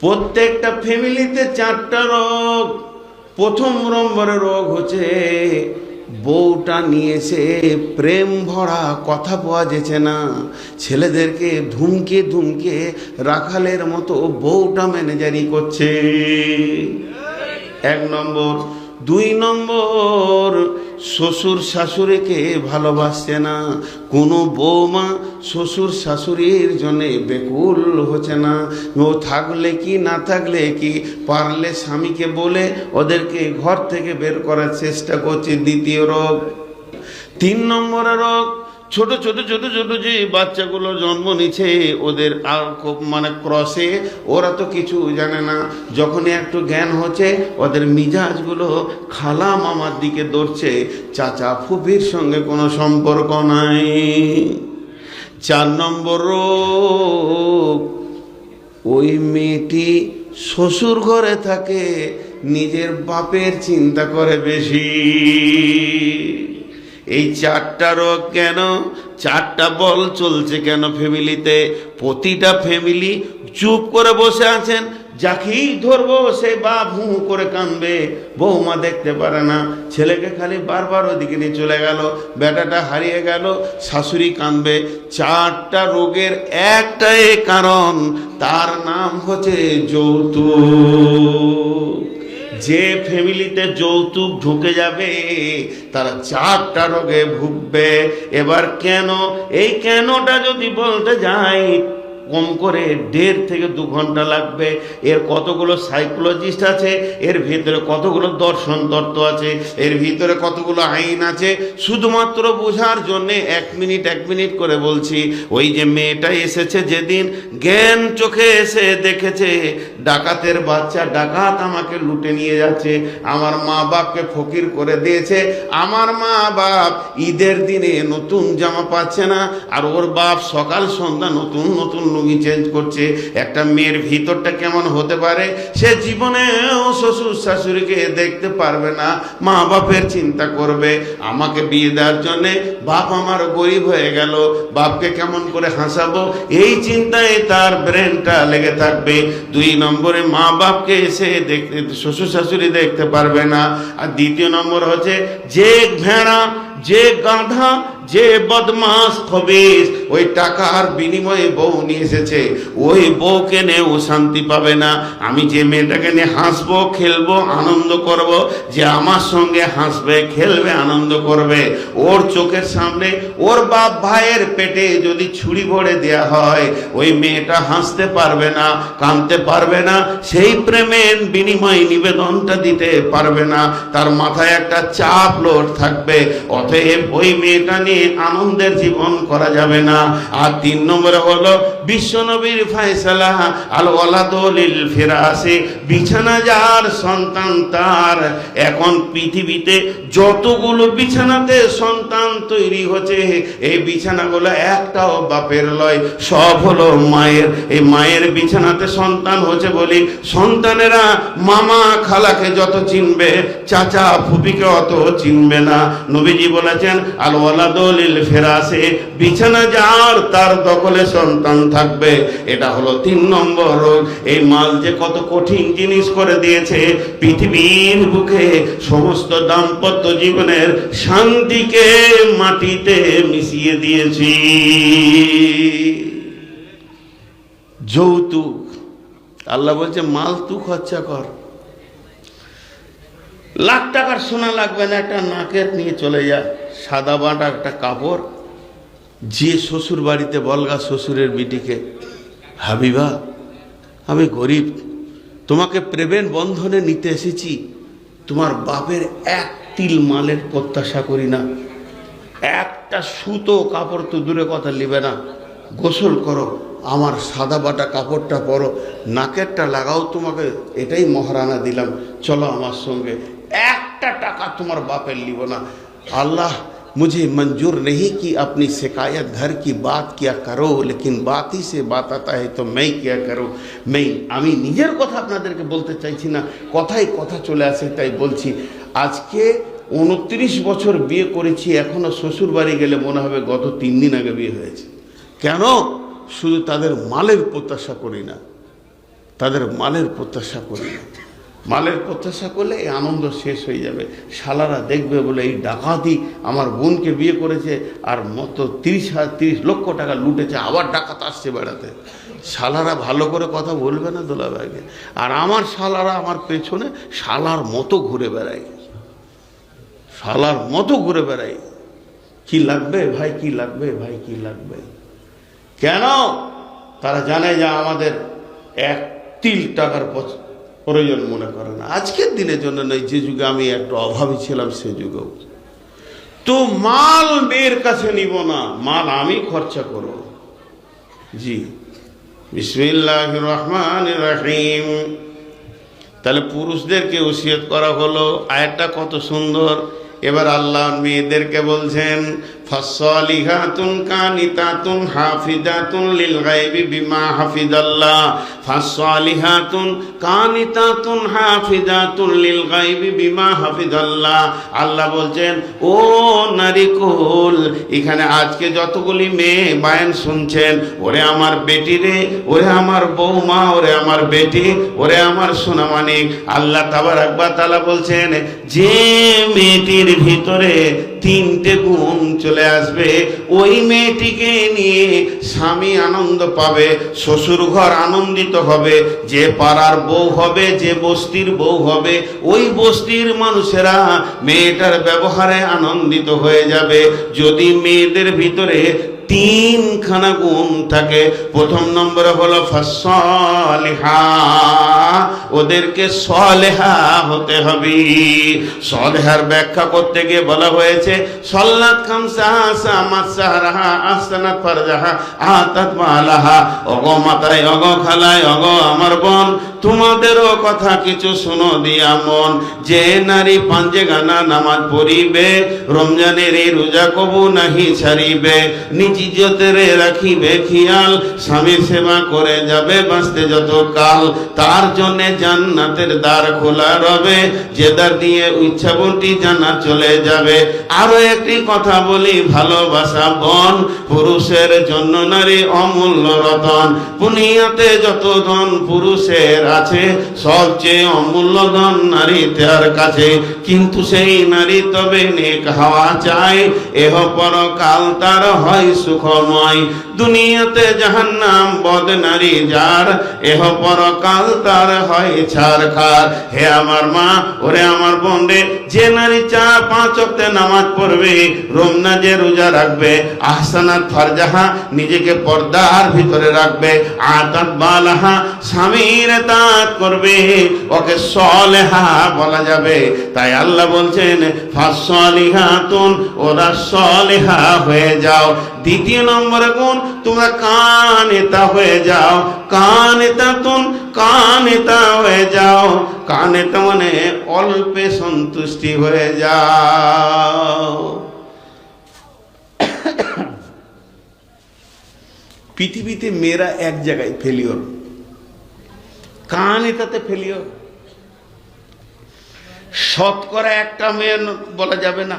প্রত্যেকটা ফ্যামিলিতে চারটা রোগ। প্রথম নম্বরে রোগ হচ্ছে, বউটা নিয়েছে প্রেম ভরা কথা পাওয়া যেছে না। ছেলেদেরকে ধুমকে ধুমকে রাখালের মতো বউটা ম্যানেজারি করছে। এক নম্বর। দুই নম্বর শ্বশুর শাশুড়িকে ভালোবাসছে না। কোনো বৌমা শ্বশুর শাশুড়ির জন্যে বেকুল হচ্ছে না। ও থাকলে কি, না থাকলে কি, পারলে স্বামীকে বলে ওদেরকে ঘর থেকে বের করার চেষ্টা করছে দ্বিতীয় রোগ। তিন নম্বরের রোগ ছোট ছোট ছোট ছোট যে বাচ্চাগুলো জন্ম নিচ্ছে ওদের মানে ক্রসে ওরা তো কিছু জানে না। যখনই একটু জ্ঞান হচ্ছে, ওদের মিজাজগুলো খালা মামার দিকে দৌড়ছে। চাচা ফুপির সঙ্গে কোনো সম্পর্ক নাই। চার নম্বর ওই মেয়েটি শ্বশুর ঘরে থাকে, নিজের বাপের চিন্তা করে বেশি। এই চারটা রোগ কেন? চারটা বল চলছে কেন ফ্যামিলিতে? প্রতিটা ফ্যামিলি চুপ করে বসে আছেন। যাকেই ধরবো সে হু হু করে কানবে বৌমা দেখতে পারে না। ছেলেকে খালি বারবার ওদিকে নিয়ে চলে গেল। বেটাটা হারিয়ে গেল। শাশুড়ি কানবে চারটা রোগের একটাই কারণ। তার নাম হচ্ছে যৌতুক। যে ফ্যামিলিতে যৌতুক ঢুকে যাবে, তারা চারটা রোগে ভুগবে। এবার কেন? এই কেনটা যদি বলতে যাই কম করে দেড় থেকে দু ঘণ্টা লাগবে। এর কতগুলো সাইকোলজিস্ট আছে, এর ভিতরে কতগুলো দর্শন তত্ত্ব আছে, এর ভিতরে কতগুলো আইন আছে। শুধুমাত্র বোঝার জন্যে এক মিনিট এক মিনিট করে বলছি, ওই যে মেয়েটা এসেছে যেদিন জ্ঞান চোখে এসে দেখেছে, ডাকাতের বাচ্চা ডাকাত আমাকে লুটে নিয়ে যাচ্ছে, আমার মা বাপকে ফকির করে দিয়েছে। আমার মা বাপ ঈদের দিনে নতুন জামা পাচ্ছে না, আর ওর বাপ সকাল সন্ধ্যা নতুন নতুন লুঙ্গি চেঞ্জ করছে, একটা মেয়ের ভিতরটা কেমন হতে পারে, সে জীবনেও শ্বশুর শাশুড়িকে দেখতে পারবে না, মা বাপের চিন্তা করবে, আমাকে বিয়ে দেওয়ার জন্যে বাপ আমার গরিব হয়ে গেল, বাপকে কেমন করে হাসাবো? এই চিন্তায় তার ব্রেনটা লেগে থাকবে। দুই নম্বরে মা বাপকে এসে দেখতে, শ্বশুর শাশুড়ি দেখতে পারবে না। আর দ্বিতীয় নম্বর হচ্ছে যে ভেড়া যে গাধা যে বদমাস খবিস ওই টাকার বিনিময়ে বউ নিয়ে এসেছে। ওই বউকে নিয়ে ও শান্তি পাবে না। আমি যে মেয়েটাকে নিয়ে হাসবো, খেলব, আনন্দ করব, যে আমার সঙ্গে হাসবে, খেলবে, আনন্দ করবে, ওর চোখের সামনে ওর বাপ ভাইয়ের পেটে যদি ছুরি ভরে দেয়া হয়, ওই মেয়েটা হাসতে পারবে না কাঁদতে পারবে না, সেই প্রেমের বিনিময় নিবেদনটা দিতে পারবে না। তার মাথায় একটা চাপ লোড থাকবে, অতএব ওই মেয়েটা নিয়ে আনন্দের জীবন করা যাবে না। আর তিন নম্বরে হলো, বিশ্বনবীর ফায়সালা আল ওয়ালাদলিল ফিরাসে, বিছানা যার সন্তান তার। এখন পৃথিবীতে যতগুলো বিছানাতে সন্তান তৈরি হচ্ছে, এই বিছানাগুলো একটাও বাপের লয়। সব হলো মায়ের। এই মায়ের বিছানাতে সন্তান হচ্ছে বলি, সন্তানেরা মামা খালাকে যত চিনবে, চাচা ফুপিকে অত চিনবে না। নবীজি বলেছেন আল ওয়ালাদলিল ফেরাসে, বিছানা যার, তার দখলে সন্তান থাকবে। এটা হলো তিন নম্বর রোগ। এই মাল যে কত কঠিন জিনিস করে দিয়েছে, পৃথিবীর বুকে সমস্ত দাম্পত্য জীবনের শান্তিকে মাটিতে মিশিয়ে দিয়েছি। যৌতুক। আল্লাহ বলছে, মাল তু খরচা কর। লাখ টাকার সোনা লাগবে না, একটা নাকের নিয়ে চলে যা। সাদা বাঁটা একটা কাপড়, যে শ্বশুর বাড়িতে বলগা শ্বশুরের বিটিকে, হাবিবা, আমি গরিব, তোমাকে প্রেমের বন্ধনে নিতে এসেছি, তোমার বাপের এক তিল মালের প্রত্যাশা করি না, একটা সুতো কাপড় তো দূরে কথা নিবে না, গোসল করো, আমার সাদা বাটা কাপড়টা পরো, নাকেরটা লাগাও তোমাকে, এটাই মহারানা দিলাম, চলো আমার সঙ্গে, একটা টাকা তোমার বাপের লিব না, আল্লাহ मुझे मंजूर नहीं कि अपनी शिकायत घर की बात किया करो लेकिन बात ही से बात आता है तो मैं क्या करूँ मैं আমি নিজের কথা আপনাদেরকে বলতে চাইছি না কথাই কথা চলে আসে তাই বলছি আজকে উনত্রিশ বছর বিয়ে করেছি এখনো শ্বশুর বাড়ি গেলে মনে হবে গত তিন দিন আগে বিয়ে হয়েছে কেন শুধু তাদের মালের প্রত্যাশা করি না তাদের মালের প্রত্যাশা করি না মালের প্রত্যাশা করলে এই আনন্দ শেষ হয়ে যাবে। শালারা দেখবে বলে এই ডাকাতি আমার বোনকে বিয়ে করেছে আর মতো তিরিশ হাজার তিরিশ লক্ষ টাকা লুটেছে, আবার ডাকাত আসছে বেড়াতে। শালারা ভালো করে কথা বলবে না দোলাভাইকে আর আমার শালারা আমার পেছনে শালার মতো ঘুরে বেড়ায়। শালার মতো ঘুরে বেড়াই কি লাগবে ভাই, কি লাগবে ভাই, কি লাগবে? কেন? তারা জানে যে আমাদের এক তিল টাকার প্রয়োজন মনে করে না। আজকের দিনের জন্য নয়, যে যুগে আমি একটু অভাবী ছিলাম, সে যুগেও। তো মাল মেয়ের কাছে নিব না, মাল আমি খরচা করব। জি। বিসমিল্লাহ রহমান রাহিম। তাহলে পুরুষদেরকে ওসিয়ত করা হলো। আয়টা কত সুন্দর। এবার আল্লাহ মেয়েদেরকে বলছেন, ফাসসালিহাতুন কানিতাতুন হাফিজাতুন লিল গায়বি বিমা হাফিজাল্লাহ ফাসসালিহাতুন কানিতাতুন হাফিজাতুন লিল গায়বি বিমা হাফিজাল্লাহ আল্লাহ বলছেন, ও নারী কুল এখানে আজকে যতগুলি মেয়ে বায়ান শুনছেন, ওরে আমার বেটি রে, ওরে আমার বৌমা ওরে আমার বেটি, ওরে আমার সোনামানিক। আল্লাহ তাবার আকবার তালা বলছেন, যে মেয়েটির ভিতরে তিনটে গুণ চলে আসবে। ওই মেয়েটিকে নিয়ে স্বামী আনন্দ পাবে শ্বশুর ঘর আনন্দিত হবে, যে পাড়ার বউ হবে, যে বস্তির বউ হবে, ওই বস্তির মানুষেরা মেয়েটার ব্যবহারে আনন্দিত হয়ে যাবে। যদি মেয়েদের ভিতরে তিনখানা গুণ থাকে, প্রথম নম্বরে হলো ফসলিহা ওদেরকে সলেহা হতে হবে। সলেহার ব্যাখ্যা করতে গিয়ে বলা হয়েছে সল্লাত সাহারাহা আহসানাত ফারজাহা, আতাত মালাহা। মাতায় খালায় আমার বোন, তোমাদেরও কথা কিছু শুনো দিয়া মন। যে নারী পাঞ্জে গানা নামাজ পড়িবে, রমজানের এই রোজা কবু নাহি ছাড়িবে রাখিবে খেয়াল স্বামীর সেবা করে যাবে বাঁচতে যত কাল। তার জন্য জান্নাতের দ্বার খোলা রবে, যে দ্বার দিয়ে ইচ্ছা বন্টি জানা চলে যাবে। আরও একটি কথা বলি, ভালোবাসা বন, পুরুষের জন্য নারী অমূল্য রতন। পুনিয়াতে যত ধন পুরুষের আছে, সবচেয়ে অমূল্য ধন নারী তার কাছে। কিন্তু সেই নারী তবে নেক হাওয়া চায়, এহ পরকাল তার হয় সুখময়। দুনিয়াতে জাহান্নাম বদ নারী যার, এহ পরকাল তার হয় ছাড় খার হে আমার মা, ওরে আমার বন্ধে যে নারী চার পাঁচ অক্টে নামাজ পড়বে রমনা যে রোজা রাখবে, আহসানাত ফারজাহা নিজেকে পর্দার ভিতরে রাখবে, আতাত বালাহা স্বামীর তাঁত করবে, ওকে সলেহা বলা যাবে। তাই আল্লাহ বলছেন ফাসলিহাতুন ওরা সলেহা হয়ে যাও। দ্বিতীয় নম্বরে গুণ, তোমরা কানেতা হয়ে যাও। কানেতা তুন, কানেতা হয়ে যাও। কানেতা মানে অল্পে সন্তুষ্টি হয়ে যাও। পৃথিবীতে মেয়েরা এক জায়গায় ফেলিওর কানেতাতে ফেলিওর শতকরা একটা মেয়ে বলা যাবে না।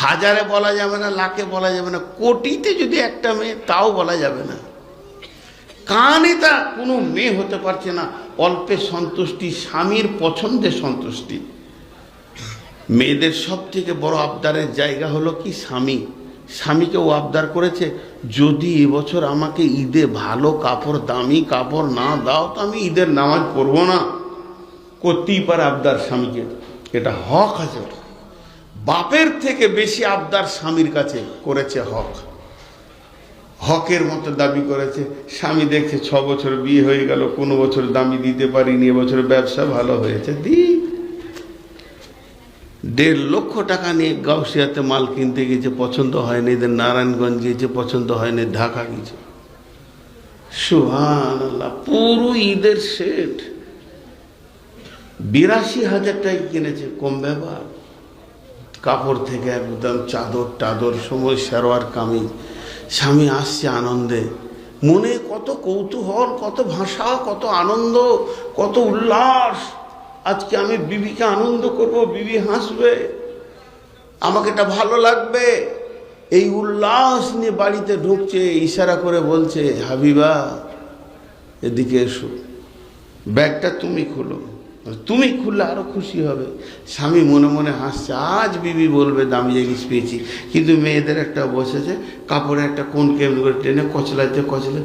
হাজারে বলা যাবে না, লাখে বলা যাবে না, কোটিতে যদি একটা মেয়ে, তাও বলা যাবে না। কানে তা কোনো মেয়ে হতে পারছে না, অল্পে সন্তুষ্টি, স্বামীর পছন্দে সন্তুষ্টি। মেয়েদের সব থেকে বড় আবদারের জায়গা হলো কি? স্বামী। স্বামীকে ও আবদার করেছে, যদি এবছর আমাকে ঈদে ভালো কাপড়, দামি কাপড় না দাও, তো আমি ঈদের নামাজ পড়ব না। করতেই পারে আবদার স্বামীকে। এটা হক আছে ওর। বাপের থেকে বেশি আবদার স্বামীর কাছে করেছে হক। হকের মতো দাবি করেছে, স্বামী দেখছে ছ বছর বিয়ে হয়ে গেল, কোনো বছর দামি দিতে পারিনি এবছর ব্যবসা ভালো হয়েছে। দি। দেড় লক্ষ টাকা নিয়ে গাউসিয়াতে মাল কিনতে গেছে পছন্দ হয়নি, এদের নারায়ণগঞ্জ গিয়েছে, পছন্দ হয়নি, ঢাকা গেছে সুহান পুরো ঈদের সেট। বিরাশি হাজার টাকা কিনেছে, কম ব্যাপার কাপড় থেকে একদম চাদর টাদর, সময় সারোয়ার কামিজ। স্বামী আসছে আনন্দে। মনে কত কৌতূহল, কত ভাষা, কত আনন্দ, কত উল্লাস। আজকে আমি বিবিকে আনন্দ করব, বিবি হাসবে। আমাকে এটা ভালো লাগবে। এই উল্লাস নিয়ে বাড়িতে ঢুকছে, ইশারা করে বলছে, হাবিবা, এদিকে এসো। ব্যাগটা তুমি খুলো। তুমি খুললে আরও খুশি হবে। স্বামী মনে মনে হাসছে, আজ বিবি বলবে দামি জিনিস পেয়েছি। কিন্তু মেয়েদের একটা বসেছে কাপড়ে একটা কোন কেমন করে টেনে কচলাতে কচলে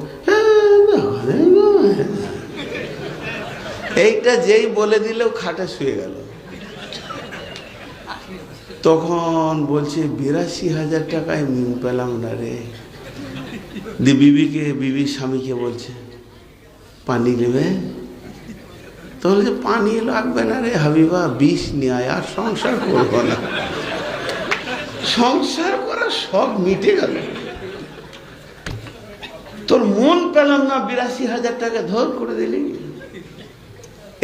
এইটা যেই বলে দিলেও খাটে শুয়ে গেল। তখন বলছে, বিরাশি হাজার টাকায় মিন পেলাম না রে। দি বিবিকে বিবি স্বামীকে বলছে, পানি নেবে? তো বলছে পানি লাগবে না রে হাবিবা, বিষ নিয়ে আর সংসার করব না। সংসার করা সব মিটে গেল। তোর মন পেলাম না, বিরাশি হাজার টাকা ধর করে দিলি।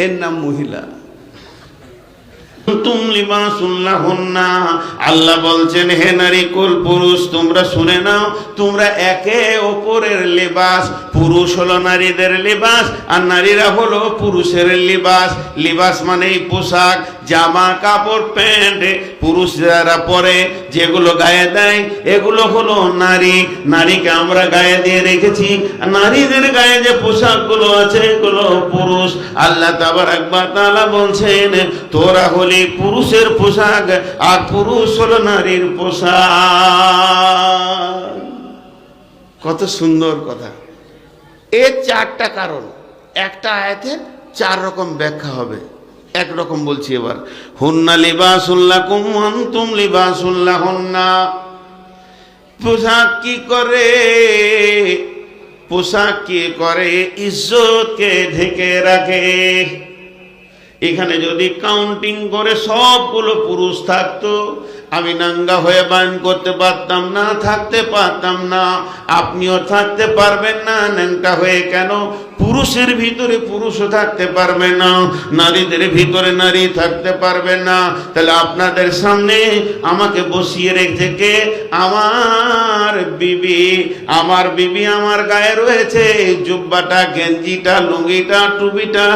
এর নাম মহিলা। আল্লাহ বলছেন, হে নারী কুল পুরুষ, তোমরা শুনে নাও, তোমরা একে ওপরের লিবাস, পুরুষ হলো নারীদের লিবাস, আর নারীরা হলো পুরুষের লিবাস। লিবাস মানেই পোশাক জামা কাপড়, প্যান্ট পুরুষ যারা পরে, যেগুলো গায়ে দেয়, এগুলো হলো নারী। নারীকে আমরা গায়ে দিয়ে রেখেছি। নারীদের গায়ে যে পোশাকগুলো আছে, এগুলো পুরুষ। আল্লাহ তাবার একবার তালা বলছেন, তোরা হলি পুরুষের পোশাক, আর পুরুষ হলো নারীর পোশাক। কত সুন্দর কথা। এর চারটা কারণ। একটা আয়াতে চার রকম ব্যাখ্যা হবে। একরকম বলছি এবার। হুন্না লিবাসুল্লাহ কুম আনতুম লিবাসুল্লাহ হুন্না পোশাক কি করে? পোশাক কি করে? ইজ্জতকে ঢেকে রাখে। এখানে যদি কাউন্টিং করে সবগুলো পুরুষ থাকতো, আমি নাঙ্গা হয়ে বান করতে পারতাম না, থাকতে পারতাম না। আপনিও থাকতে পারবেন না, ন্যাংটা হয়ে কেন? পুরুষের ভিতরে পুরুষও থাকতে পারবে না, নারীদের ভিতরে নারী থাকতে পারবে না। তাহলে আপনাদের সামনে আমাকে বসিয়ে রেখেছে কে? আমার বিবি আমার বিবি আমার গায়ে রয়েছে, জুব্বাটা, গেঞ্জিটা, লুঙ্গিটা, টুপিটা,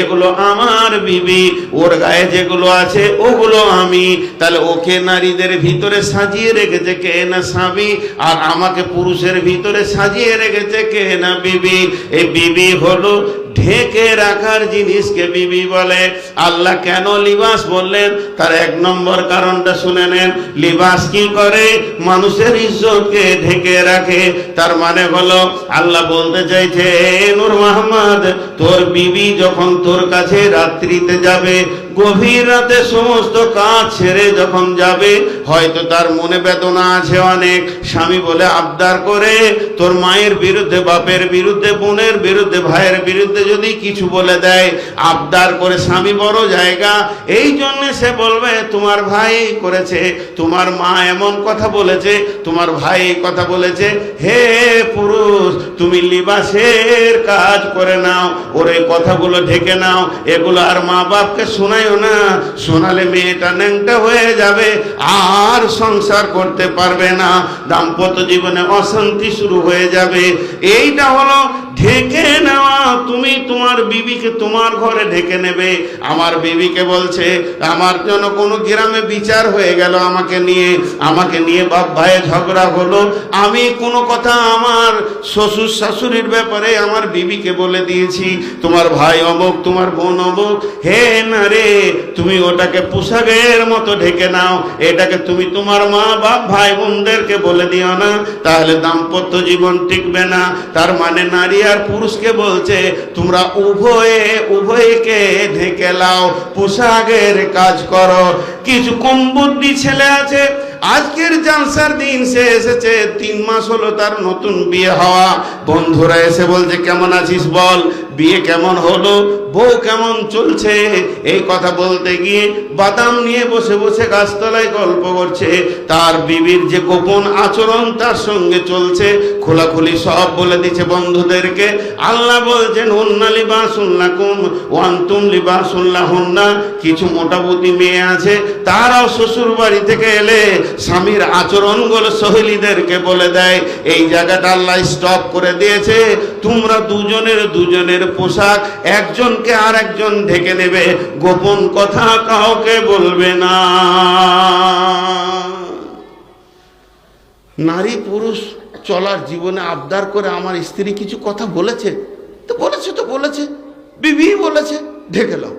এগুলো আমার বিবি। ওর গায়ে যেগুলো আছে, ওগুলো আমি। তাহলে ওকে নারীদের ভিতরে সাজিয়ে রেখেছে কে না স্বামী? আর আমাকে পুরুষের ভিতরে সাজিয়ে রেখেছে কে না বিবি? এই বিবি হলো ঢেকে রাখার জিনিসকে বিবি বলে। আল্লাহ কেন লিবাস বললেন? তার এক নম্বর কারণটা শুনে নেন। লিবাস কি করে? মানুষের ইজ্জতকে ঢেকে রাখে। তার মানে হলো, আল্লাহ বলতে চাইছে, "এ নূর মোহাম্মদ তোর বিবি যখন তোর কাছে রাত্রিতে যাবে, গভীর রাতে সমস্ত কাজ ছেড়ে যখন যাবে, হয়তো তার মনে বেদনা আছে অনেক। স্বামী বলে, আবদার করে, তোর মায়ের বিরুদ্ধে, বাপের বিরুদ্ধে, বোনের বিরুদ্ধে, ভাইয়ের বিরুদ্ধে যদি কিছু বলে দেয়, আবদার করে স্বামী বড় জায়গা, এই জন্য সে বলবে, তোমার ভাই করেছে, তোমার মা এমন কথা বলেছে, তোমার ভাই কথা বলেছে, হে পুরুষ, তুমি লিবাসের কাজ করে নাও, ওর এই কথাগুলো ঢেকে নাও, এগুলো আর মা বাপকে শোনায়ও না, শোনালে মেয়েটা ন্যাংটা হয়ে যাবে, আর সংসার করতে পারবে না, দাম্পত্য জীবনে অশান্তি শুরু হয়ে যাবে। এইটা হলো ঢেকে নেওয়া, তুমি তোমার বিবিকে তোমার ঘরে ঢেকে নেবে। আমার বিবিকে বলছে, আমার জন্য কোনো গ্রামে বিচার হয়ে গেল আমাকে নিয়ে। আমাকে নিয়ে বাপ ভাইয়ে ঝগড়া হলো। আমি কোনো কথা আমার শ্বশুর শাশুড়ির ব্যাপারে আমার বিবিকে বলে দিয়েছি। তোমার ভাই অমুক, তোমার বোন অমুক। হে না রে তুমি ওটাকে পোশাকের মতো ঢেকে নাও। এটাকে তুমি তোমার মা, বাপ, ভাই, বোনদেরকে বলে দিও না। তাহলে দাম্পত্য জীবন টিকবে না। তার মানে নারী আর পুরুষকে বলছে, তোমরা উভয়ে, উভয়কে ঢেকে লাও পোশাকের কাজ করো। কিছু কম বুদ্ধি ছেলে আছে, আজকের জালসার দিন সে এসেছে, তিন মাস হলো তার নতুন বিয়ে হওয়া। বন্ধুরা এসে বলছে, কেমন আছিস বল? বিয়ে কেমন হলো? বউ কেমন চলছে? এই কথা বলতে গিয়ে বাদাম নিয়ে বসে বসে গাছতলায় গল্প করছে। তার বিবির যে গোপন আচরণ তার সঙ্গে চলছে। খোলাখুলি সব বলে দিচ্ছে বন্ধুদেরকে। আল্লাহ বলছেন, হুন্না লিবাসুল্লাকুম ওয়ান্তুম লিবাসুল্লাহুন্না কিছু মোটামুটি মেয়ে আছে, তারাও শ্বশুর বাড়ি থেকে এলে স্বামীর আচরণগুলো সহেলিদেরকে বলে দেয়। এই জায়গাটা আল্লাহ স্টপ করে দিয়েছে। তোমরা দুজনের দুজনের পোশাক একজনকে আর একজন ঢেকে নেবে গোপন কথা কাউকে বলবে না। নারী পুরুষ চলার জীবনে আবদার করে আমার স্ত্রী কিছু কথা বলেছে? তো বলেছে তো বলেছে। বিবি বলেছে, ঢেকে লাও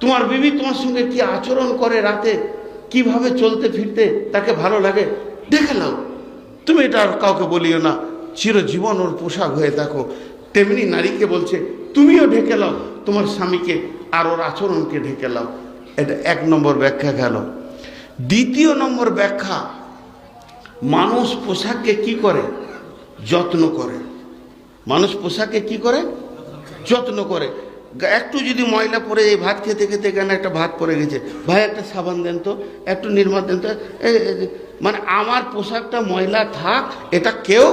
তোমার বিবি তোমার সঙ্গে কি আচরণ করে রাতে? কীভাবে চলতে ফিরতে তাকে ভালো লাগে? দেখে নাও তুমি এটা আর কাউকে বলিও না। চিরজীবন ওর পোশাক হয়ে থাকো। তেমনি নারীকে বলছে, তুমিও ঢেকে লাও, তোমার স্বামীকে আর ওর আচরণকে ঢেকে লাও। এটা এক নম্বর ব্যাখ্যা গেল। দ্বিতীয় নম্বর ব্যাখ্যা, মানুষ পোশাককে কি করে? যত্ন করে। মানুষ পোশাককে কি করে? যত্ন করে। একটু যদি ময়লা পরে এই ভাত খেতে খেতে কেন একটা ভাত পরে গেছে। ভাই, একটা সাবান দেন তো, একটু নির্মা দেন তো। মানে আমার পোশাকটা ময়লা থাক, এটা কেউ,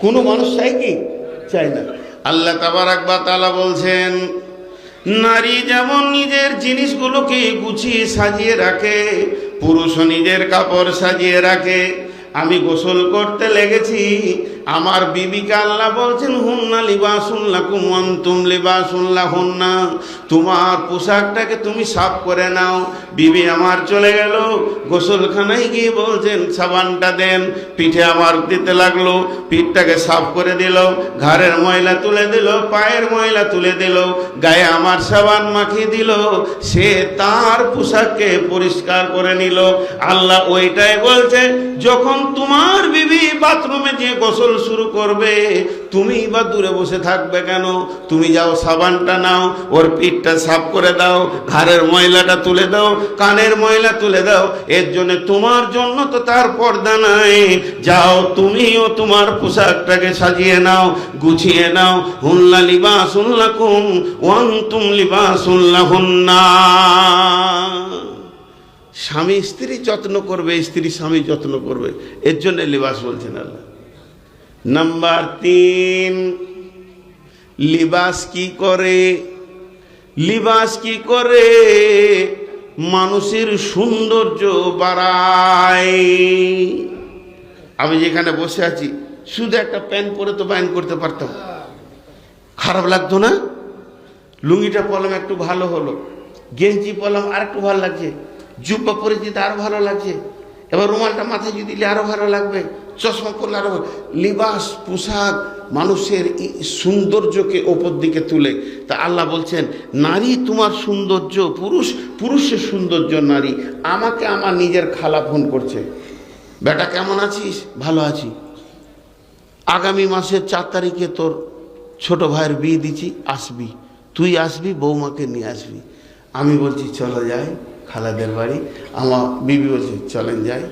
কোনো মানুষ চাই কি? চাই না। আল্লাহ তাবার আকবা তালা বলছেন, নারী যেমন নিজের জিনিসগুলোকে গুছিয়ে সাজিয়ে রাখে, পুরুষও নিজের কাপড় সাজিয়ে রাখে। আমি গোসল করতে লেগেছি আমার বিবিকে আল্লাহ বলছেন, হুন্না লিবাসুল্লাহ কুমন্তুম লিবাসুল্লাহ হুন্না তোমার পোশাকটাকে তুমি সাফ করে নাও। বিবি আমার চলে গেল। গোসলখানায় গিয়ে বলছেন, সাবানটা দেন। পিঠে আমার দিতে লাগল। পিঠটাকে সাফ করে দিল। ঘাড়ের ময়লা তুলে দিল। পায়ের ময়লা তুলে দিল। গায়ে আমার সাবান মাখিয়ে দিল। সে তার পোশাককে পরিষ্কার করে নিল। আল্লাহ ওইটাই বলছে, যখন তোমার বিবি বাথরুমে যে গোসল শুরু করবে। তুমি বা দূরে বসে থাকবে কেন? তুমি যাও, সাবানটা নাও, ওর পিঠটা সাফ করে দাও, ঘাড়ের ময়লাটা তুলে দাও, কানের ময়লা তুলে দাও। এর জন্য তোমার জন্য তো তার পর্দা নাই। যাও তুমিও তোমার পোশাকটাকে সাজিয়ে নাও, গুছিয়ে নাও। হুল্লা লিবাস কুম ওয়ান তুম লিবাস হুন্না। স্বামী স্ত্রী যত্ন করবে, স্ত্রী স্বামী যত্ন করবে। এর জন্য লিবাস বলছেন আল্লাহ। নাম্বার তিন, লিবাস কি করে? লিবাস কি করে? মানুষের সৌন্দর্য বাড়ায়। আমি যেখানে বসে আছি, শুধু একটা প্যান্ট পরে তো ব্যান করতে পারতাম। খারাপ লাগতো না? লুঙ্গিটা পলাম একটু ভালো হলো। গেঞ্জি পলাম আর একটু ভালো লাগছে। জুব্বা পরে দিতে আরও ভালো লাগছে। এবার রুমালটা মাথায় যদি দিলে আরও ভালো লাগবে, চশমা পরলে আরও ভালো লিবাস, পোশাক মানুষের সৌন্দর্যকে ওপর দিকে তুলে। তা আল্লাহ বলছেন, নারী তোমার সৌন্দর্য, পুরুষ পুরুষের সৌন্দর্য নারী। আমাকে আমার নিজের খালা ফোন করছে। বেটা, কেমন আছিস? ভালো আছি। আগামী মাসের চার তারিখে তোর ছোট ভাইয়ের বিয়ে দিচ্ছি, আসবি। তুই আসবি, বৌমাকে নিয়ে আসবি। আমি বলছি, চলো যাই। খালাদের বাড়ি। আমার বিবি বলছে, চলেন যাই।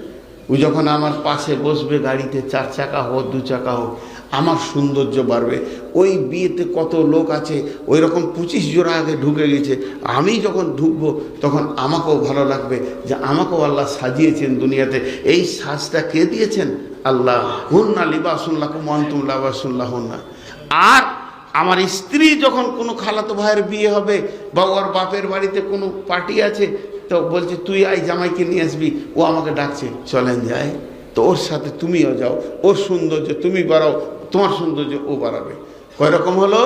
ও যখন আমার পাশে বসবে, গাড়িতে চার চাকা হোক, দু চাকা হোক, আমার সৌন্দর্য বাড়বে। ওই বিয়েতে কত লোক আছে ওই রকম পঁচিশ জোড়া আগে ঢুকে গেছে। আমি যখন ঢুকবো, তখন আমাকেও ভালো লাগবে যে আমাকেও আল্লাহ সাজিয়েছেন দুনিয়াতে। এই সাজটা কে দিয়েছেন? আল্লাহ। হুন্না লিবাসুল্লাহ কুমন্তুম লাবাসুল্লাহ হুন্না আর আমার স্ত্রী যখন কোনো খালাতো ভাইয়ের বিয়ে হবে, বা ওর বাপের বাড়িতে কোনো পার্টি আছে তো বলছে, তুই আই জামাইকে নিয়ে আসবি, ও আমাকে ডাকছে চলেন যায় তো ওর সাথে তুমিও যাও, ওর সৌন্দর্য তুমি বাড়াও, তোমার সৌন্দর্য ও বাড়াবে। কয় রকম হলো?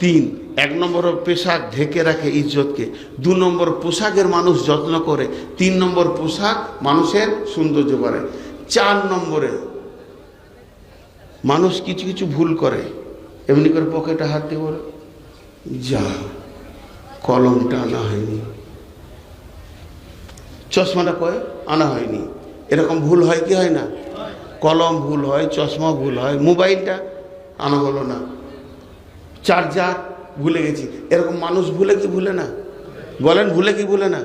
তিন, এক নম্বর পোশাক ঢেকে রাখে ইজ্জতকে, দু নম্বর পোশাকের মানুষ যত্ন করে, তিন নম্বর পোশাক মানুষের সৌন্দর্য বাড়ায়, চার নম্বরে মানুষ কিছু কিছু ভুল করে, এমনি করে পকেটে হাত দিয়ে বলে, যা, কলমটা আনা হয়নি। চশমাটা কয়ে? আনা হয়নি। এরকম ভুল হয় কি হয় না? কলম ভুল হয়, চশমা ভুল হয়, মোবাইলটা আনা হলো না। চার্জার, ভুলে গেছি। এরকম মানুষ ভুলে কি ভুলে না? বলেন, ভুলে কি ভুলে না?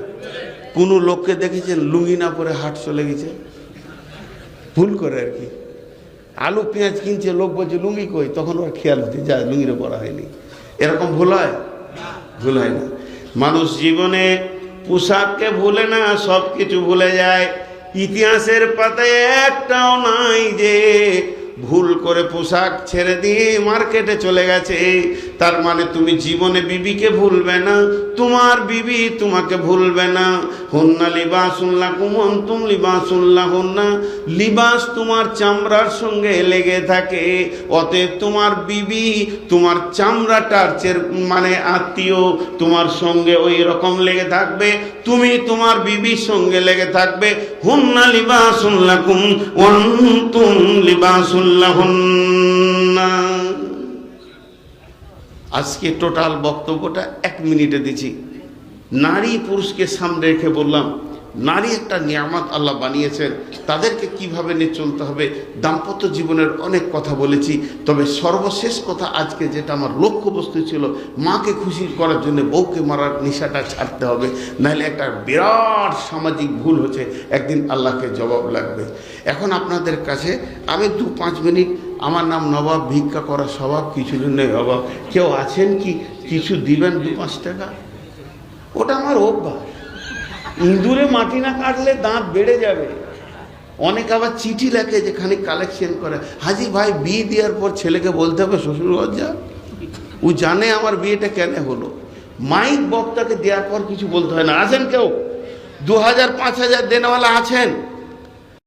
কোনো লোককে দেখেছেন, লুঙ্গি না পরে হাট চলে গেছে? ভুল করে আর কি। আলু, পেঁয়াজ কিনছে, লোক বলছে, লুঙ্গি কই? তখন ওর খেয়াল হচ্ছে, যা লুঙ্গিরে পরা হয়নি। এরকম ভুল হয়? ভুল হয় না। মানুষ জীবনে পোশাককে ভুলে না সব কিছু ভুলে যায়। ইতিহাসের পাতায় একটাও নাই যে ভুল করে পোশাক ছেড়ে দিয়ে মার্কেটে চলে গেছে। তার মানে তুমি জীবনে বিবিকে ভুলবে না, তোমার বিবি তোমাকে ভুলবে না। হন্না লিবাসুল্লাহ কুমন তুম লিবাসুল্লাহ হন্না লিবাস তোমার চামড়ার সঙ্গে লেগে থাকে, অতএব তোমার বিবি তোমার চামড়াটার চের মানে আত্মীয় তোমার সঙ্গে ওই রকম লেগে থাকবে, তুমি তোমার বিবির সঙ্গে লেগে থাকবে। হুন্না লিবাসুল্লাহ কুম ওয়ান্তুম লিবাসুল্লাহ আজকে টোটাল বক্তব্যটা এক মিনিটে দিছি নারী পুরুষকে সামনে রেখে বললাম নারী একটা নিয়ামত আল্লাহ বানিয়েছেন। তাদেরকে কীভাবে নিয়ে চলতে হবে? দাম্পত্য জীবনের অনেক কথা বলেছি, তবে সর্বশেষ কথা আজকে যেটা আমার লক্ষ্যবস্তু ছিল, মাকে খুশি করার জন্য বউকে মারার নেশাটা ছাড়তে হবে, নাহলে একটা বিরাট সামাজিক ভুল হচ্ছে। একদিন আল্লাহকে জবাব লাগবে। এখন আপনাদের কাছে আমি দু পাঁচ মিনিট, আমার নাম নবাব, ভিক্ষা করা স্বভাব, কিছু নেই অভাব। কেউ আছেন কি? কিছু দিবেন দু পাঁচ টাকা? ওটা আমার অভ্যাস। ইঁদুরে মাটি না কাটলে দাঁত বেড়ে যাবে। অনেক আবার চিঠি লেখে যেখানে কালেকশন করে। হাজি ভাই, বিয়ে দেওয়ার পর ছেলেকে বলতে হবে, শ্বশুর যা। ও জানে আমার বিয়েটা কেন হলো। মাইক বক্তাকে দেওয়ার পর কিছু বলতে হয় না। আছেন কেউ? দু হাজার, পাঁচ হাজার দেনওয়ালা আছেন?